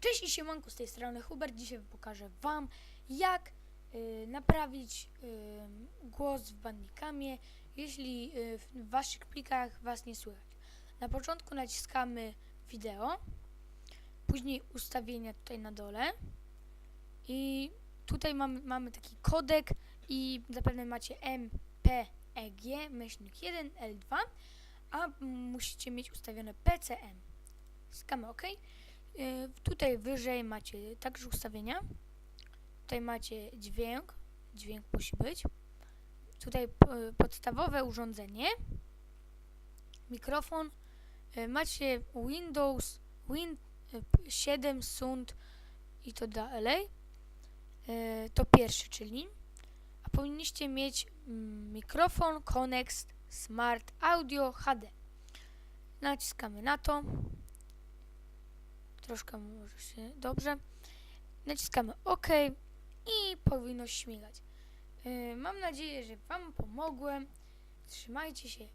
Cześć i siemanko, z tej strony Hubert. Dzisiaj pokażę Wam, jak y, naprawić y, głos w Bandicamie, jeśli y, w Waszych plikach Was nie słychać. Na początku naciskamy wideo, później ustawienia tutaj na dole i tutaj mamy, mamy taki kodek i zapewne macie MPEG, myślnik 1, L2, a musicie mieć ustawione PCM. Skamy OK. Y, Tutaj wyżej macie także ustawienia. Tutaj macie dźwięk. Dźwięk musi być. Tutaj p- podstawowe urządzenie. Mikrofon. Y, Macie Windows Win y, p- 7 Sound i to dalej. Y, To pierwszy, czyli. A powinniście mieć mm, mikrofon Connex Smart Audio HD. Naciskamy na to troszkę może się dobrze. Naciskamy OK i powinno śmigać. Yy, mam nadzieję, że Wam pomogłem. Trzymajcie się